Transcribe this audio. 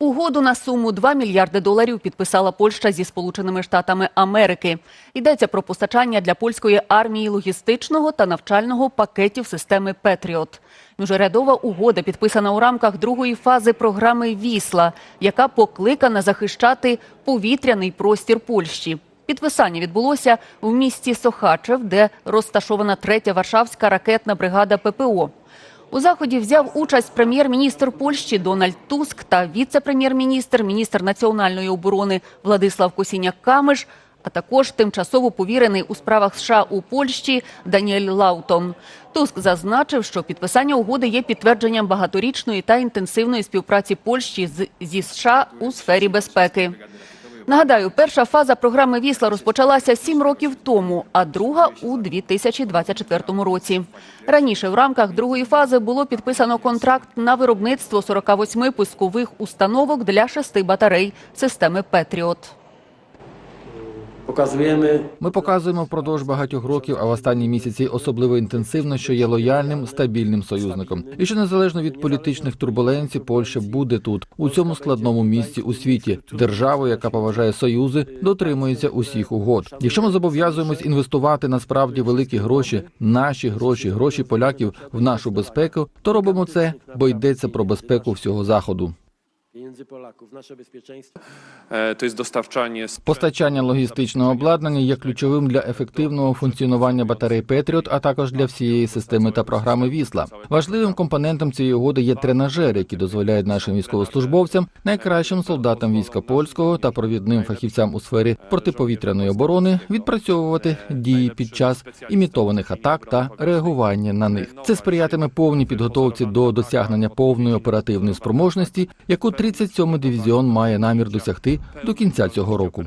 Угоду на суму 2 мільярди доларів підписала Польща зі Сполученими Штатами Америки. Йдеться про постачання для польської армії логістичного та навчального пакетів системи Петріот. Міжрядова угода підписана у рамках другої фази програми Вісла, яка покликана захищати повітряний простір Польщі. Підписання відбулося в місті Сохачев, де розташована третя Варшавська ракетна бригада ППО. У заході взяв участь прем'єр-міністр Польщі Дональд Туск та віце-прем'єр-міністр, міністр національної оборони Владислав Косіняк-Камиш, а також тимчасово повірений у справах США у Польщі Даніель Лаутон. Туск зазначив, що підписання угоди є підтвердженням багаторічної та інтенсивної співпраці Польщі з, зі США у сфері безпеки. Нагадаю, перша фаза програми Вісла розпочалася сім років тому, а друга у 2024 році. Раніше в рамках другої фази було підписано контракт на виробництво 48 пускових установок для шести батарей системи Петріот. Pokazujemy Ми показуємо впродовж багатьох років, а в останні місяці особливо інтенсивно, що є лояльним, стабільним союзником, і що незалежно від політичних турбуленцій, Польща буде тут, у цьому складному місці у світі, державою, яка поважає союзи, дотримується усіх угод. Якщо ми зобов'язуємось інвестувати насправді великі гроші, наші гроші, гроші поляків в нашу безпеку, то робимо це, бо йдеться про безпеку всього заходу. Pieniędzy Polaków, nasze bezpieczeństwo. E, To jest. Постачання логістичного обладнання є ключовим для ефективного функціонування батарей Петріот, а також для всієї системи та програми Вісла. Важливим компонентом цієї угоди є тренажери, які дозволяють нашим військовослужбовцям, найкращим солдатам війська польського та провідним фахівцям у сфері протиповітряної оборони відпрацьовувати дії під час імітованих атак та реагування на них. Це сприятиме повній підготовці до досягнення повної оперативної спроможності, яку 37-й дивізіон має намір досягти до кінця цього року.